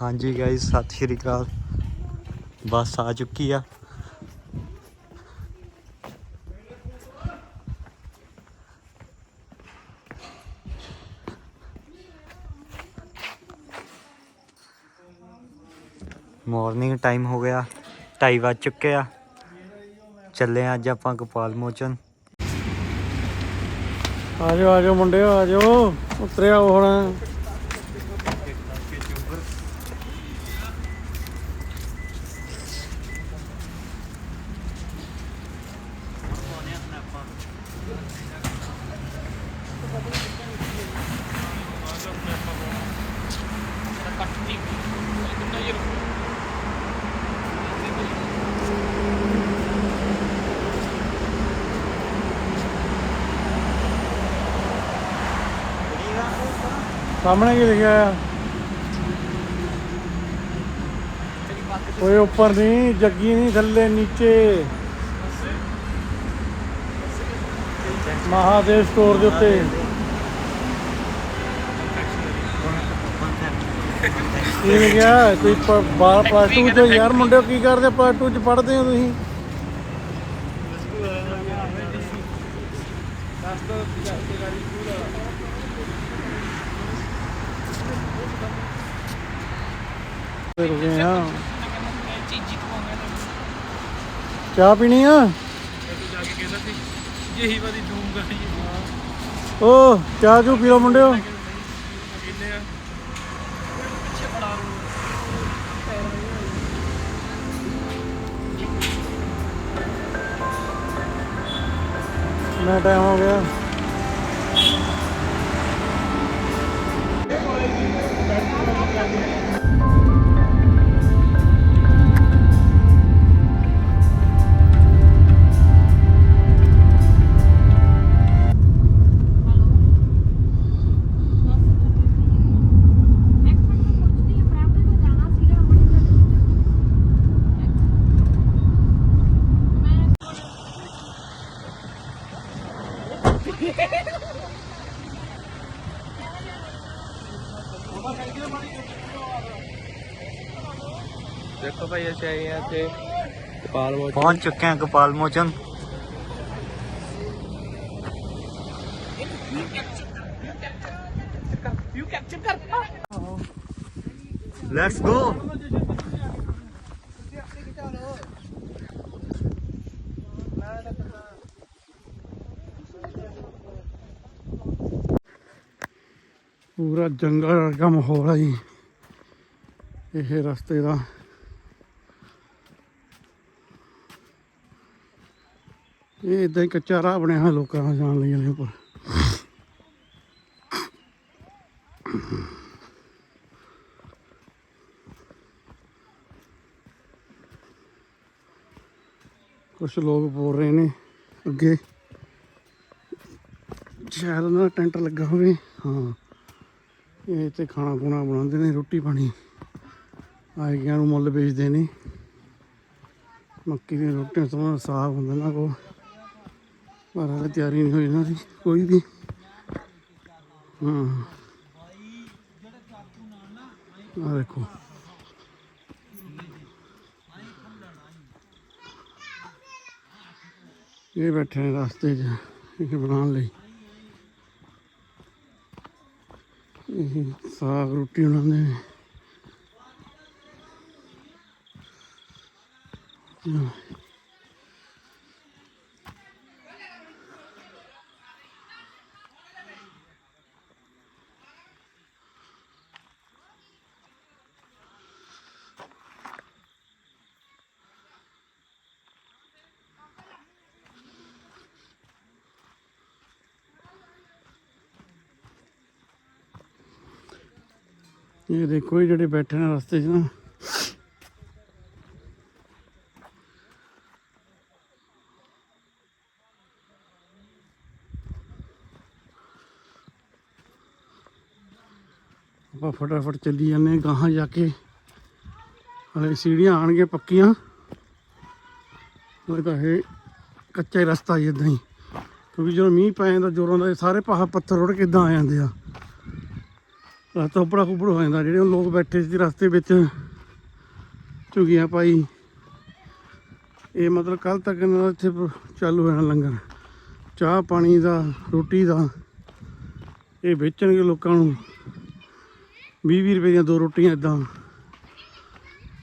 ਹਾਂਜੀ ਗਾਇਸ ਸਤਿ ਸ਼੍ਰੀ ਅਕਾਲ। ਬੱਸ ਆ ਚੁੱਕੀ ਆ। ਮਾਰਨਿੰਗ ਟਾਈਮ ਹੋ ਗਿਆ 2:30 ਵੱਜ ਚੁੱਕੇ ਆ। ਚੱਲੇ ਆ ਅੱਜ ਆਪਾਂ ਗੋਪਾਲ ਮੋਚਨ। ਆ ਜਾਓ ਆ ਜਾਓ ਮੁੰਡਿਓ, ਆ ਜਾਓ। ਉਤਰਿਆ ਹੁਣ। ਸਾਹਮਣੇ ਕੀ ਲਿਖਿਆ ਆ? ਓਏ ਉੱਪਰ ਨਹੀਂ ਜੱਗੀ ਨਹੀਂ ਥੱਲੇ ਨੀਚੇ। ਮਹਾਦੇਵ ਸਟੋਰ ਦੇ ਉੱਤੇ। ਕੀ ਲਿਖਿਆ? ਕੋਈ ਬਾਹਰ ਪਾਰਟ 2 ਚ ਯਾਰ ਮੁੰਡਿਓ ਕੀ ਕਰਦੇ? ਪਾਰਟ 2 ਚ ਪੜ੍ਹਦੇ ਹੋ ਤੁਸੀਂ? ਰੁਕੇ ਆ। ਚਾਹ ਪੀਣੀ ਆ? ਯਹੀ ਵਾਦੀ ਦੂੰਗਾ ਓ, ਚਾਹ ਜੂ ਪੀ ਲਓ ਮੁੰਡਿਓ? ਕਿੰਨੇ ਆ? ਮੈਂ ਟਾਈਮ ਹੋ ਗਿਆ। ਅਸੀਂ ਆਏ ਆ ਤੇ ਕਪਾਲ ਮੋਚ ਪਹੁੰਚ ਚੁੱਕੇ ਆ ਗੋਪਾਲ ਮੋਚਨ ਲੈਟਸ ਗੋ ਪੂਰਾ ਜੰਗਲ ਵਰਗਾ ਮਾਹੌਲ ਆ ਜੀ ਇਹ ਰਸਤੇ ਦਾ ਇਹ ਇਦਾਂ ਹੀ ਕੱਚਾ ਰਾਹ ਬਣਿਆ ਹੋਇਆ ਲੋਕਾਂ ਦਾ ਜਾਣ ਲਈ ਇਹਦੇ ਉੱਪਰ। ਕੁਝ ਲੋਕ ਬੋਲ ਰਹੇ ਨੇ ਅੱਗੇ। ਸ਼ਾਇਦ ਉਹਨਾਂ ਦਾ ਟੈਂਟ ਲੱਗਾ ਹੋਵੇ। ਹਾਂ। ਇਹ ਤੇ ਖਾਣਾ ਖੁਣਾ ਬਣਾਉਂਦੇ ਨੇ, ਰੋਟੀ ਪਾਣੀ। ਆਏ ਨੂੰ ਮੁੱਲ ਵੇਚਦੇ ਨੇ। ਮੱਕੀ ਦੀਆਂ ਰੋਟੀਆਂ ਤੋਂ ਸਾਫ਼ ਹੁੰਦਾ ਨਾ ਕੋ ਪਰ ਹਾਲੇ ਤਿਆਰੀ ਨਹੀਂ ਹੋਈ ਇਹਨਾਂ ਦੀ, ਕੋਈ ਵੀ। ਹਾਂ। ਆ ਦੇਖੋ। ਇਹ ਬੈਠੇ ਨੇ ਰਸਤੇ 'ਚ, ਇਹ ਬਣਾਉਣ ਲਈ। ਇਹ ਸਾਗ ਰੋਟੀ ਬਣਾਉਂਦੇ ਨੇ। ਹਾਂ। ਇਹ ਦੇਖੋ ਇਹ ਜਿਹੜੇ ਬੈਠੇ ਨੇ ਰਸਤੇ 'ਚ ਨਾ। ਆਪਾਂ ਫਟਾਫਟ ਚੱਲੀ ਜਾਂਦੇ ਗਾਹਾਂ ਜਾ ਕੇ। ਹਲੇ ਸੀੜੀਆਂ ਆਣਗੇ ਪੱਕੀਆਂ। ਉਹ ਤਾਂ ਇਹ ਕੱਚਾ ਹੀ ਰਸਤਾ ਹੀ ਇਦਾਂ ਹੀ। ਕਿਉਂਕਿ ਜਦੋਂ ਮੀਂਹ ਪੈ ਜਾਂਦਾ, ਜ਼ੋਰਾਂ ਦਾ ਸਾਰੇ ਪਹਾੜ ਪੱਥਰ ਰੁੜ ਕੇ ਇਦਾਂ ਆ ਜਾਂਦੇ ਆ। ਰਸਤਾ ਉੱਪੜਾ ਕੁਪੜ ਹੋ ਜਾਂਦਾ, ਜਿਹੜੇ ਲੋਕ ਬੈਠੇ ਸੀ ਰਸਤੇ ਵਿੱਚ, ਝੁਗੀਆਂ ਪਾਈ। ਇਹ ਮਤਲਬ ਕੱਲ ਤੱਕ ਇਹਨਾਂ ਦਾ ਇੱਥੇ ਚਾਲੂ ਹੋਣਾ ਲੰਗਰ। ਚਾਹ ਪਾਣੀ ਦਾ, ਰੋਟੀ ਦਾ। ਇਹ ਵੇਚਣਗੇ ਲੋਕਾਂ ਨੂੰ। 20 20 ਰੁਪਏ ਦੀਆਂ ਦੋ ਰੋਟੀਆਂ ਇਦਾਂ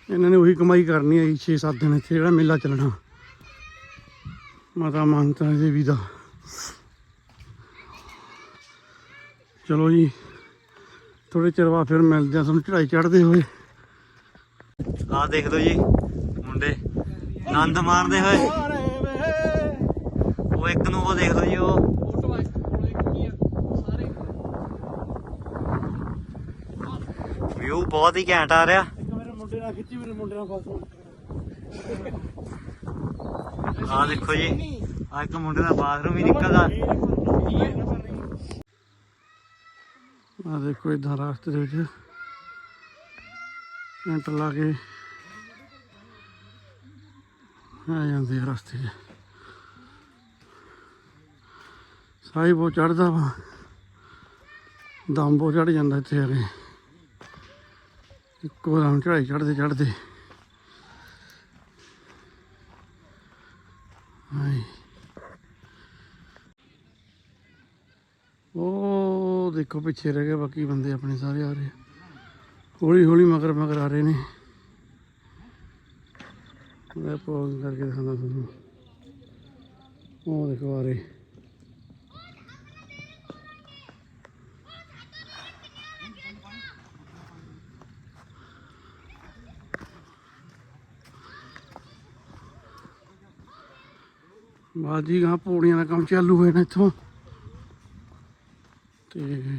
ਇਹਨਾਂ ਨੇ ਉਹੀ ਕਮਾਈ ਕਰਨੀ ਹੈ 6-7 ਦਿਨ ਇੱਥੇ ਜਿਹੜਾ ਮੇਲਾ ਚੱਲਣਾ। ਮਾਤਾ ਮਾਨਤਾ ਦੇਵੀ ਦਾ। ਚਲੋ ਜੀ। ਥੋੜੇ ਚਿਰ ਬਾਅਦ ਫਿਰ ਮਿਲਦੇ ਆ ਤੁਹਾਨੂੰ ਚੜਾਈ ਚੜਦੇ ਹੋਏ। ਆਹ ਦੇਖ ਲਓ ਜੀ, ਮੁੰਡੇ ਆਨੰਦ ਮਾਰਦੇ ਹੋਏ। ਉਹ ਇੱਕ ਨੂੰ ਉਹ ਦੇਖ ਲਓ ਜੀ, ਉਹ। ਵਿਊ ਬਹੁਤ ਹੀ ਘੈਂਟ ਆ ਰਿਹਾ। ਮੇਰੇ ਆਹ ਦੇਖੋ ਜੀ, ਆ ਇੱਕ ਮੁੰਡੇ ਦਾ ਬਾਥਰੂਮ ਹੀ ਨਿਕਲਦਾ। ਆ ਦੇਖੋ ਇਦਾਂ ਰਸਤੇ ਦੇ ਵਿੱਚ। ਟੈਂਟ ਲਾ ਕੇ ਆ ਜਾਂਦੇ ਆ ਰਸਤੇ 'ਚ। ਸਾਈ ਬਹੁਤ ਚੜਦਾ ਵਾ। ਦਮ ਬਹੁਤ ਚੜ ਜਾਂਦਾ ਇੱਥੇ ਆ ਕੇ। ਇੱਕੋ ਦਮ ਚੜਾਈ ਚੜਦੇ ਚੜਦੇ ਹਾਏ ਉਹ ਦੇਖੋ ਪਿੱਛੇ ਰਹਿ ਗਏ, ਬਾਕੀ ਬੰਦੇ ਆਪਣੇ ਸਾਰੇ ਆ ਰਹੇ ਹੌਲੀ ਹੌਲੀ ਮਗਰ ਮਗਰ ਆ ਰਹੇ ਨੇ। ਮੈਂ ਪੌਜ਼ ਕਰਕੇ ਦਿਖਾਉਂਦਾ ਤੁਹਾਨੂੰ। ਉਹ ਦੇਖੋ ਆ ਰਹੇ। ਬਾਜੀ ਗਾਂ ਪੌੜੀਆਂ ਦਾ ਕੰਮ ਚਾਲੂ ਹੋਇਆ ਨਾ ਇੱਥੋਂ। ਤੇ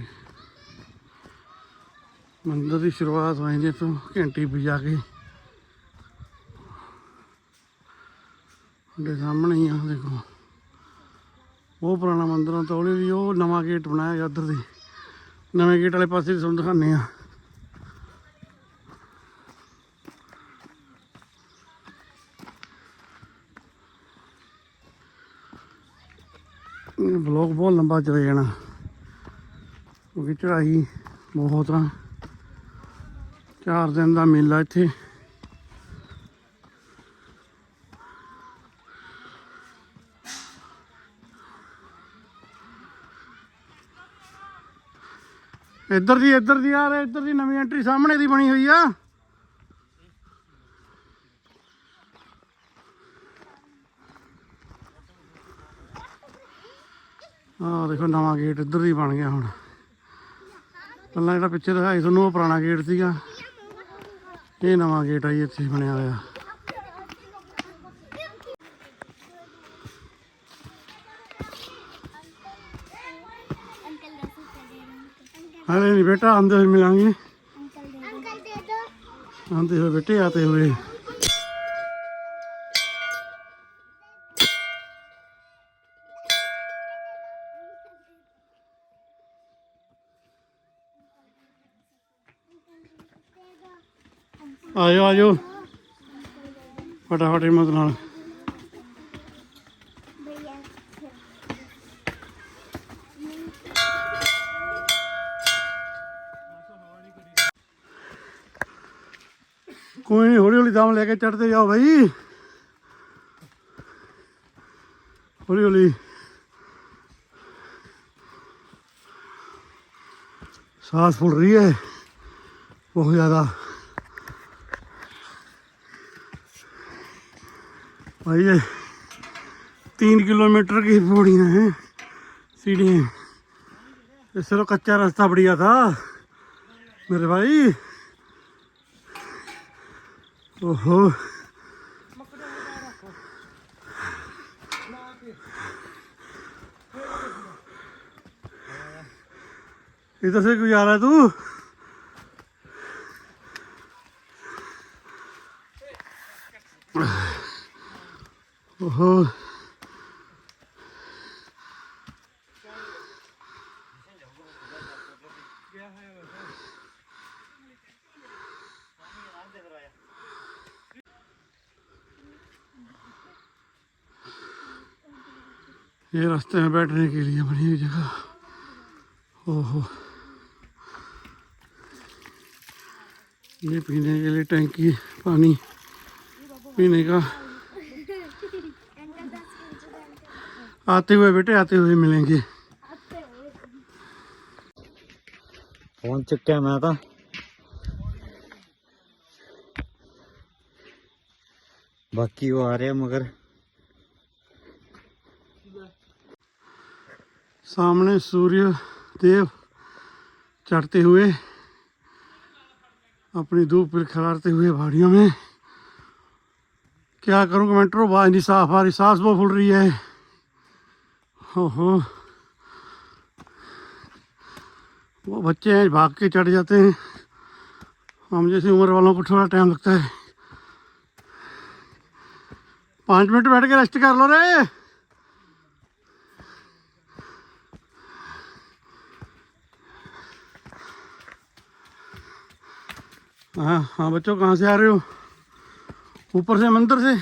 ਮੰਦਰ ਦੀ ਸ਼ੁਰੂਆਤ ਹੋਈ ਜੇ ਤੋਂ ਘੰਟੀ ਵਜਾ ਕੇ। ਦੇ ਸਾਹਮਣੇ ਹੀ ਆ, ਦੇਖੋ। ਉਹ ਪੁਰਾਣਾ ਮੰਦਿਰ ਆ, ਤੌਲੇ ਵੀ ਉਹ ਨਵਾਂ ਗੇਟ ਬਣਾਇਆ ਗਿਆ ਉਧਰ ਦੀ। ਨਵੇਂ ਗੇਟ ਵਾਲੇ ਪਾਸੇ ਤੁਹਾਨੂੰ ਦਿਖਾਉਂਦੇ ਆ। ਇਹ ਬਲੌਗ ਬਹੁਤ ਲੰਬਾ ਚਲੇ ਜਾਣਾ। ਕਿਉਂਕਿ ਚੜਾਈ ਬਹੁਤ ਆ। ਚਾਰ ਦਿਨ ਦਾ ਮੇਲਾ ਇੱਥੇ। ਇੱਧਰ ਦੀ ਇੱਧਰ ਦੀ ਆ ਇੱਧਰ ਦੀ ਨਵੀਂ ਐਂਟਰੀ ਸਾਹਮਣੇ ਦੀ ਬਣੀ ਹੋਈ ਆ। ਆਹ ਦੇਖੋ ਨਵਾਂ ਗੇਟ ਇੱਧਰ ਦੀ ਬਣ ਗਿਆ ਹੁਣ। ਪਹਿਲਾਂ ਜਿਹੜਾ ਪਿੱਛੇ ਦਿਖਾਈ ਤੁਹਾਨੂੰ, ਉਹ ਪੁਰਾਣਾ ਗੇਟ ਸੀਗਾ। ਇਹ ਨਵਾਂ ਗੇਟ ਆ ਜੀ ਇੱਥੇ ਬਣਿਆ ਹੋਇਆ। ਹਲੇ ਨਹੀਂ ਬੇਟਾ ਆਂਦੇ ਹੋਏ ਮਿਲਾਂਗੇ। ਅੰਕਲ ਦੇ ਦੋ ਆਂਦੇ ਹੋਏ ਬੇਟੇ ਆਤੇ ਹੋਏ। ਆਜੋ ਆਜੋ ਫਟਾਫਟ ਹਿੰਮਤ ਨਾਲ ਕੋਈ ਨਹੀਂ ਹੌਲੀ ਹੌਲੀ ਦਮ ਲੈ ਕੇ ਚੜਦੇ ਜਾਓ ਭਾਈ ਹੌਲੀ ਹੌਲੀ सांस फूल रही है बहुत ज़्यादा भाई ये तीन किलोमीटर की पौड़ियाँ हैं, सीढ़ियाँ। इस तरह कच्चा रास्ता बढ़िया था। मेरे भाई, ओहो। इधर से क्यों जा रहा है तू? ओहो ये रास्ते में बैठने के लिए बनी हुई जगह। ओहो। ये पीने के लिए टैंकी, पानी पीने का आते हुए बेटे आते हुए मिलेंगे। पहुँच चुके हैं? मैं तो। बाकी वो आ रहे हैं मगर। सामने सूर्य देव चढ़ते हुए अपनी धूप खिलारते हुए भाड़ियों में। क्या करूँ कमेंटरों नहीं साफ़ आ रही सांस बहुत फुल रही है। ओहो वो बच्चे हैं, भाग के चढ़ जाते हैं। हम जैसी उम्र वालों को थोड़ा टाइम लगता है। पाँच मिनट बैठ के रेस्ट कर लो रे। हाँ हाँ बच्चों, कहाँ से आ रहे हो? ऊपर से, मंदिर से?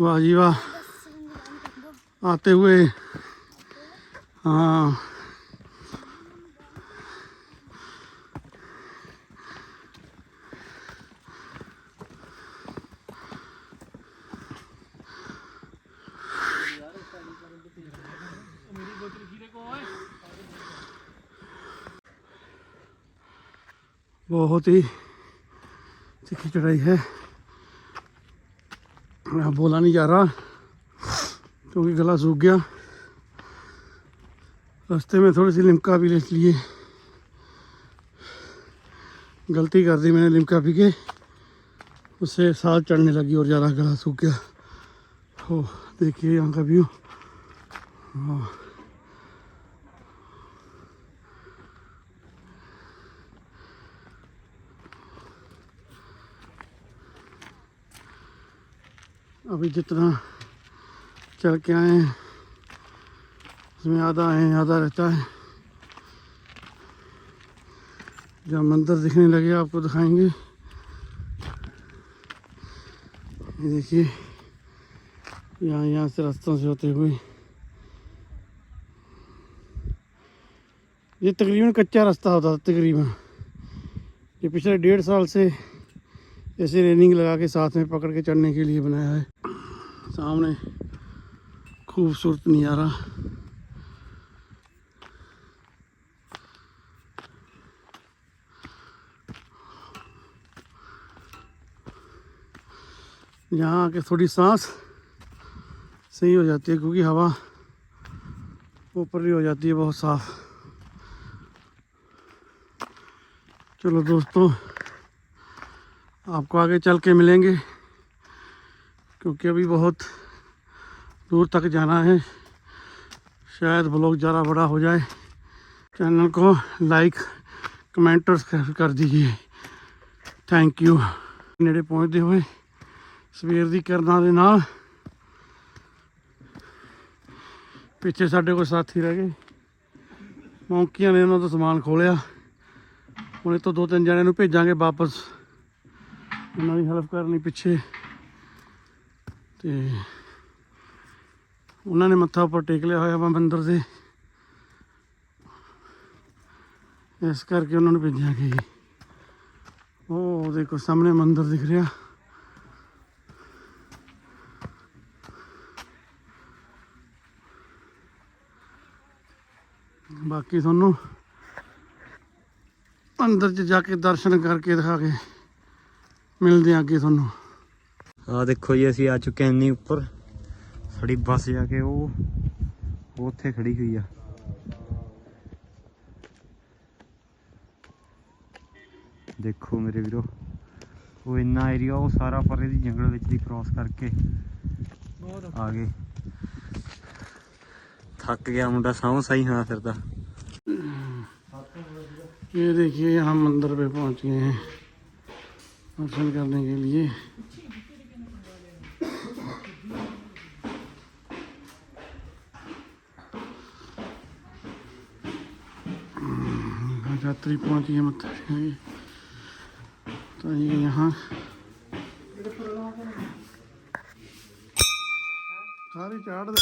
वाह जी वाह। आते हुए हाँ बहुत ही तिखी चढ़ाई है। बोला नहीं जा रहा। क्योंकि गला सूख गया। रास्ते में थोड़ी सी लिमका भी ले लिए गलती कर दी मैंने लिमका पी के। उससे सांस चढ़ने लगी और ज़्यादा गला सूख गया। हो, देखिए यहाँ का व्यू। अभी जितना चल के आए हैं। उसमें आधा है, आधा रहता है। जब मंदिर दिखने लगे, आपको दिखाएँगे। ये देखिए, यहाँ यहाँ से रास्तों से होते हुए। ये तकरीबन कच्चा रास्ता होता था, तकरीबन। ये पिछले डेढ़ साल से ऐसे रेलिंग लगा के साथ में पकड़ के चढ़ने के लिए बनाया है। सामने खूबसूरत नज़ारा। यहाँ आके थोड़ी सांस सही हो जाती है, क्योंकि हवा ऊपर ही हो जाती है, बहुत साफ़। चलो दोस्तों, आपको आगे चल के मिलेंगे, क्योंकि अभी बहुत दूर तक जाना है शायद ब्लॉग ज़्यादा बड़ा हो जाए चैनल को लाइक कमेंट और कर कर दीजिए ਥੈਂਕ ਯੂ ਨੇੜੇ ਪਹੁੰਚਦੇ ਹੋਏ ਸਵੇਰ ਦੀ ਕਿਰਨਾਂ ਦੇ ਨਾਲ ਪਿੱਛੇ ਸਾਡੇ ਕੋਲ ਸਾਥੀ ਰਹਿ ਗਏ ਮੌਂਕੀਆਂ ਨੇ ਉਹਨਾਂ ਤੋਂ ਸਮਾਨ ਖੋਲਿਆ ਹੁਣ ਇਹ ਤੋਂ ਦੋ ਤਿੰਨ ਜਣਿਆਂ ਨੂੰ ਭੇਜਾਂਗੇ ਵਾਪਸ ਉਹਨਾਂ ਦੀ ਹੈਲਪ ਕਰਨ ਲਈ ਪਿੱਛੇ ਤੇ ਉਹਨਾਂ ਨੇ ਮੱਥਾ ਉੱਪਰ ਟੇਕ ਲਿਆ ਹੋਇਆ ਵਾ ਮੰਦਿਰ ਦੇ। ਇਸ ਕਰਕੇ ਉਹਨਾਂ ਨੂੰ ਭੇਜਿਆ ਕਿ ਉਹ ਦੇਖੋ ਸਾਹਮਣੇ ਮੰਦਿਰ ਦਿਖ ਰਿਹਾ। ਬਾਕੀ ਤੁਹਾਨੂੰ ਅੰਦਰ ਚ ਜਾ ਕੇ ਦਰਸ਼ਨ ਕਰਕੇ ਦਿਖਾ ਕੇ ਮਿਲਦੇ ਆ ਅੱਗੇ ਤੁਹਾਨੂੰ। ਆ ਦੇਖੋ ਜੀ, ਅਸੀਂ ਆ ਚੁੱਕੇ ਹਾਂ ਇੰਨੀ ਉੱਪਰ। ਸਾਡੀ ਬੱਸ ਜਾ ਕੇ ਉਹ ਉਹ ਉੱਥੇ ਖੜੀ ਹੋਈ ਆ ਦੇਖੋ ਮੇਰੇ ਵੀਰੋ ਉਹ ਇੰਨਾ ਏਰੀਆ ਉਹ ਸਾਰਾ ਪਰੇ ਦੀ ਜੰਗਲ ਵਿੱਚ ਦੀ ਕ੍ਰਾਸ ਕਰਕੇ ਆ ਗਏ ਥੱਕ ਗਿਆ ਮੁੰਡਾ ਸਾਹ ਸਾਈ ਹਾਂ ਫਿਰਦਾ ये देखिए यहाँ मंदिर पे पहुँच गए हैं दर्शन करने के लिए यात्री पहुँच गए मत्था टेकने। तो ये यहाँ सारी चाड़ दे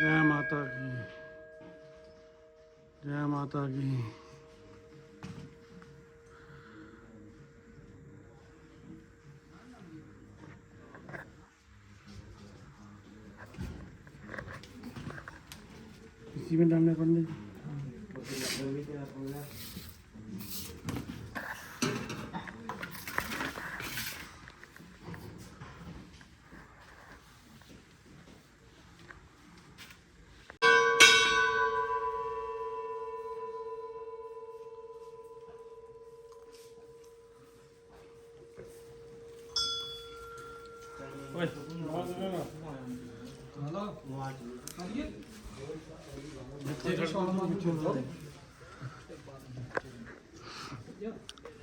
जय माता की। जय माता की।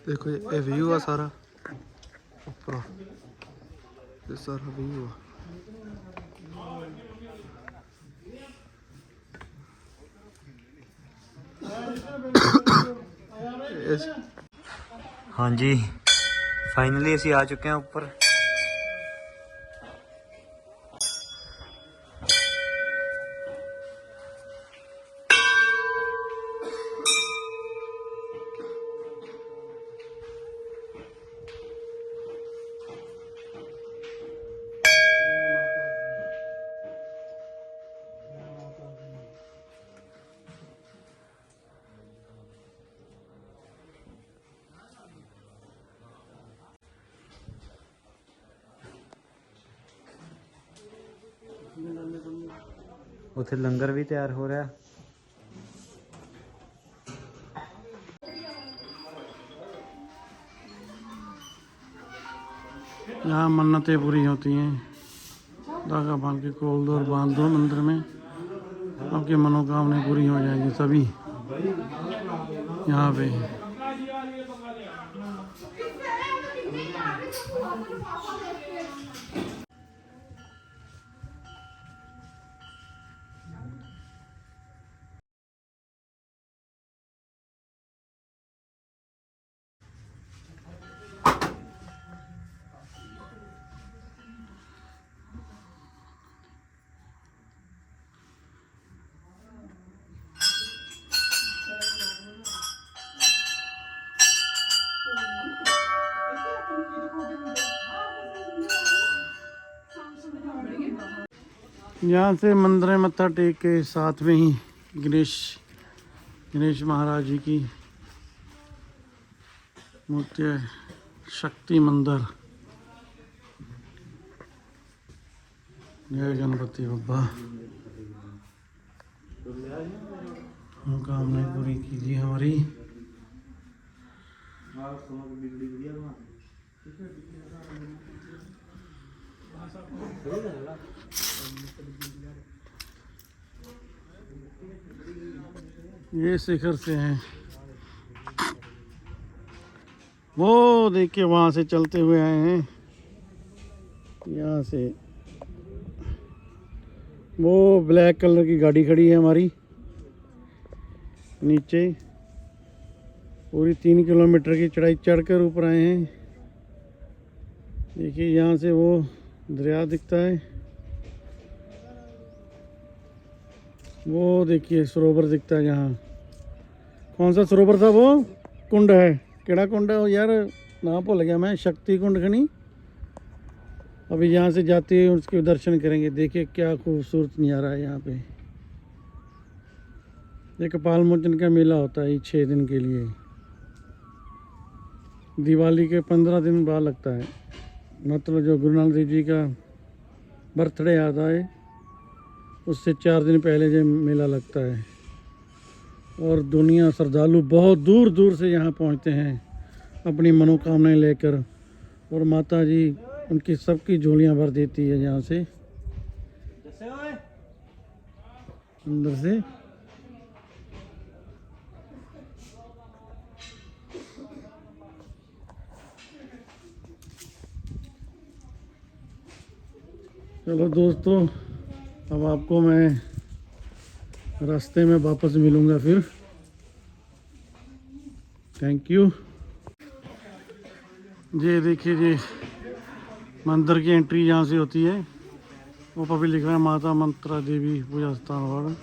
ਦੇਖੋ ਜੀ, ਇਹ ਵਿਊ ਆ ਸਾਰਾ ਉੱਪਰੋਂ ਇਹ ਸਾਰਾ ਵਿਊ ਆ ਇਸ ਹਾਂਜੀ ਫਾਈਨਲੀ ਅਸੀਂ ਆ ਚੁੱਕੇ ਹਾਂ ਉੱਪਰ ਉੱਥੇ ਲੰਗਰ ਵੀ ਤਿਆਰ ਹੋ ਰਿਹਾ यहाँ मन्नतें पूरी होती हैं धागा बांध के खोल दो और बांध दो मंदिर में आपकी मनोकामनाएं पूरी हो जाएंगी सभी यहाँ पे यहाँ से मंदिर मत्था टेक के साथ में ही गणेश गणेश महाराज जी की मूर्ति शक्ति मंदिर। जय गणपति बप्पा। कामनाएँ पूरी कीजिए हमारी। ये शिखर से हैं। वो देखिए, वहाँ से चलते हुए आए हैं। यहाँ से। वो ब्लैक कलर की गाड़ी खड़ी है हमारी। नीचे। पूरी तीन किलोमीटर की चढ़ाई चढ़कर ऊपर आए हैं। देखिए, यहाँ से वो दरिया दिखता है। वो देखिए सरोवर दिखता है यहाँ। कौन सा सरोवर था वो? कुंड है। केड़ा कुंड है? यार, नाम भूल गया मैं। शक्ति कुंड खनी अभी यहाँ से जाते हुए उसके दर्शन करेंगे। देखिए क्या खूबसूरत नज़ारा है यहाँ पे। ये कपाल मोचन का मेला होता है छः दिन के लिए। दिवाली के पंद्रह दिन बाद लगता है। मतलब जो गुरु नानक देव जी का बर्थडे आता है उससे चार दिन पहले जो मेला लगता है। और दुनिया श्रद्धालु बहुत दूर दूर से यहाँ पहुँचते हैं, अपनी मनोकामनाएँ लेकर। और माता जी उनकी सबकी झोलियाँ भर देती है यहाँ से। अंदर से। चलो दोस्तों अब आपको मैं रास्ते में वापस मिलूँगा फिर। थैंक यू ये देखिए जी, मंदिर की एंट्री यहाँ से होती है। ऊपर भी लिख रहा है, माता मंत्रा देवी पूजा स्थान और।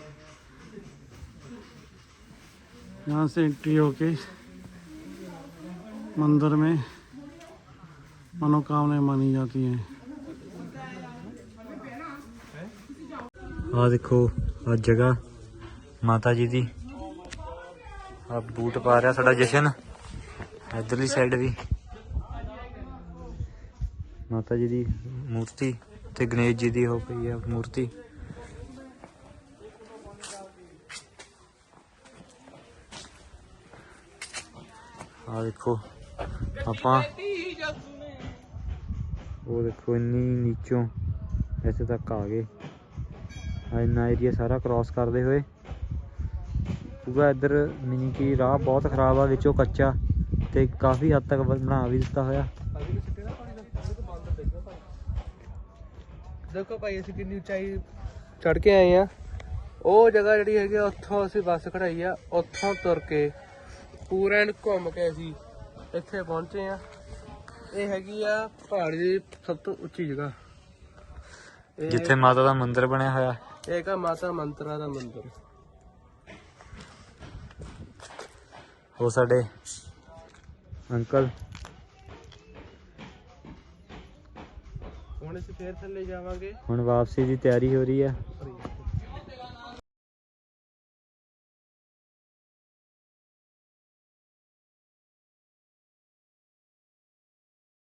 यहाँ से एंट्री होके मंदिर में मनोकामनाएँ मानी जाती हैं। ਆ ਦੇਖੋ ਆ ਜਗ੍ਹਾ। ਮਾਤਾ ਜੀ ਦੀ। ਆ ਬੂਟ ਪਾ ਰਿਹਾ ਸਾਡਾ ਜਸ਼ਨ। ਇਧਰਲੀ ਸਾਈਡ ਵੀ। ਮਾਤਾ ਜੀ ਦੀ ਮੂਰਤੀ, ਤੇ ਗਣੇਸ਼ ਜੀ ਦੀ ਹੋ ਪਈ ਹੈ ਮੂਰਤੀ। ਆ ਦੇਖੋ, ਆਪਾਂ ਉਹ ਦੇਖੋ, ਇੰਨੀ ਨੀਚੋਂ ਇੱਥੇ ਤੱਕ ਆ ਗਏ। ਇੰਨਾ ਏਰੀਆ ਸਾਰਾ ਕ੍ਰਾਸ ਕਰਦੇ ਹੋਏ। ਪੂਰਾ ਇੱਧਰ ਮਿਨੀ ਕੀ ਰਾਹ ਬਹੁਤ ਖਰਾਬ ਆ ਵਿੱਚੋਂ ਕੱਚਾ ਤੇ ਕਾਫੀ ਹੱਦ ਤੱਕ ਬਣਾ ਵੀ ਦਿੱਤਾ ਹੋਇਆ। ਦੇਖੋ ਭਾਈ ਅਸੀਂ ਕਿੰਨੀ ਉਚਾਈ ਚੜ ਕੇ ਆਏ ਆ। ਉਹ ਜਗ੍ਹਾ ਜਿਹੜੀ ਹੈਗੀ ਉੱਥੋਂ ਅਸੀਂ ਬੱਸ ਖੜਾਈ ਆ ਉੱਥੋਂ ਤੁਰ ਕੇ ਪੂਰਾ ਐਨ ਘੁੰਮ ਕੇ ਅਸੀਂ ਇੱਥੇ ਪਹੁੰਚੇ ਆ। ਇਹ ਹੈਗੀ ਆ ਪਹਾੜੀ ਦੀ ਸਭ ਤੋਂ ਉੱਚੀ ਜਗ੍ਹਾ। ਜਿੱਥੇ ਮਾਤਾ ਦਾ ਮੰਦਿਰ ਬਣਿਆ ਹੋਇਆ। ਇਹ ਹੈਗਾ ਮਾਤਾ ਮੰਤਰਾ ਦਾ ਮੰਦਿਰ ਉਹ ਸਾਡੇ ਅੰਕਲ ਹੁਣ ਅਸੀਂ ਫੇਰ ਥੱਲੇ ਜਾਵਾਂਗੇ ਹੁਣ ਵਾਪਸੀ ਦੀ ਤਿਆਰੀ ਹੋ ਰਹੀ ਆ ਹਰੀ।